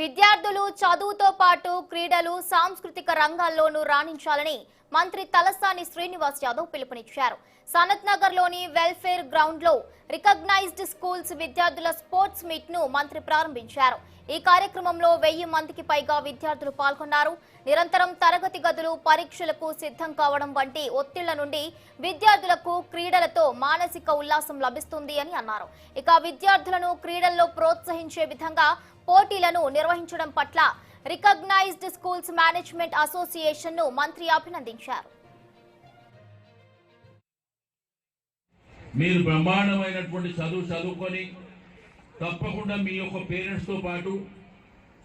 విద్యార్థులు చదువుతో పాటు క్రీడలు సాంస్కృతిక రంగాల్లోనూ రాణించాలని మంత్రి తలసాని శ్రీనివాస్ యాదవ్ పిలుపునిచ్చారు. సనత్ నగర్లోని వెల్ఫేర్ గ్రౌండ్లో రికగ్నైజ్డ్ స్కూల్స్ విద్యార్థుల స్పోర్ట్స్ మీట్ను మంత్రి ప్రారంభించారు. ఈ కార్యక్రమంలో వెయ్యి మందికి పైగా విద్యార్థులు పాల్గొన్నారు. నిరంతరం తరగతి గదులు పరీక్షలకు సిద్ధం కావడం వంటి ఒత్తిళ్ళ నుండి విద్యార్థులకు క్రీడలతో మానసిక ఉల్లాసం లభిస్తుంది అని అన్నారు. ఇక విద్యార్థులను క్రీడల్లో ప్రోత్సహించే విధంగా పోటీలను నిర్వహించడం పట్ల రికగ్నైజ్డ్ స్కూల్స్ మేనేజ్మెంట్ అసోసియేషన్ను మంత్రి అభినందించారు. మీరు బ్రహ్మాండమైనటువంటి చదువు చదువుకొని తప్పకుండా మీ యొక్క పేరెంట్స్తో పాటు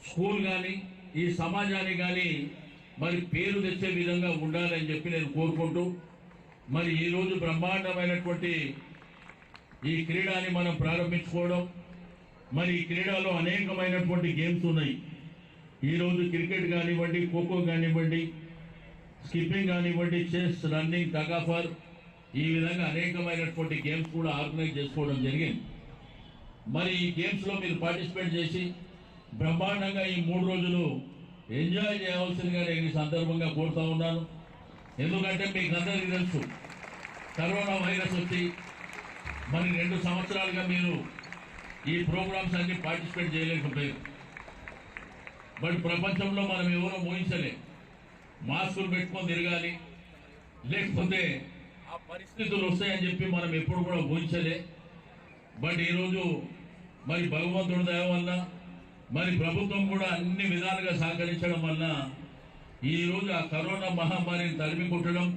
స్కూల్ కానీ ఈ సమాజానికి కానీ మరి పేరు తెచ్చే విధంగా ఉండాలని చెప్పి నేను కోరుకుంటూ మరి ఈరోజు బ్రహ్మాండమైనటువంటి ఈ క్రీడాని మనం ప్రారంభించుకోవడం మరి ఈ క్రీడలో అనేకమైనటువంటి గేమ్స్ ఉన్నాయి. ఈరోజు క్రికెట్ కానివ్వండి ఖోఖో కానివ్వండి స్కిప్పింగ్ కానివ్వండి చెస్ రన్నింగ్ టగాఫర్ ఈ విధంగా అనేకమైనటువంటి గేమ్స్ కూడా ఆర్గనైజ్ చేసుకోవడం జరిగింది. మరి ఈ గేమ్స్లో మీరు పార్టిసిపేట్ చేసి బ్రహ్మాండంగా ఈ మూడు రోజులు ఎంజాయ్ చేయవలసిందిగా నేను ఈ సందర్భంగా కోరుతా ఉన్నాను. ఎందుకంటే మీకు అందరికీ తెలుసు కరోనా వైరస్ వచ్చి మరి రెండు సంవత్సరాలుగా మీరు ఈ ప్రోగ్రామ్స్ అన్ని పార్టిసిపేట్ చేయలేకపోయారు బట్ ప్రపంచంలో మనం ఎవరో ఊహించలే. మాస్కులు పెట్టుకొని తిరగాలి. లేకపోతే ఆ పరిస్థితులు వస్తాయని చెప్పి మనం ఎప్పుడు కూడా ఊహించలే. బట్ ఈరోజు మరి భగవంతుడి దయ వల్ల మరి ప్రభుత్వం కూడా అన్ని విధాలుగా సహకరించడం వల్ల ఈరోజు ఆ కరోనా మహమ్మారిని తరిమి కొట్టడం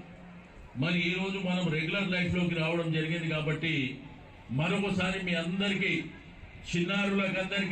మరి ఈరోజు మనం రెగ్యులర్ లైఫ్లోకి రావడం జరిగింది కాబట్టి మరొకసారి మీ అందరికీ చిన్నారులకందరికీ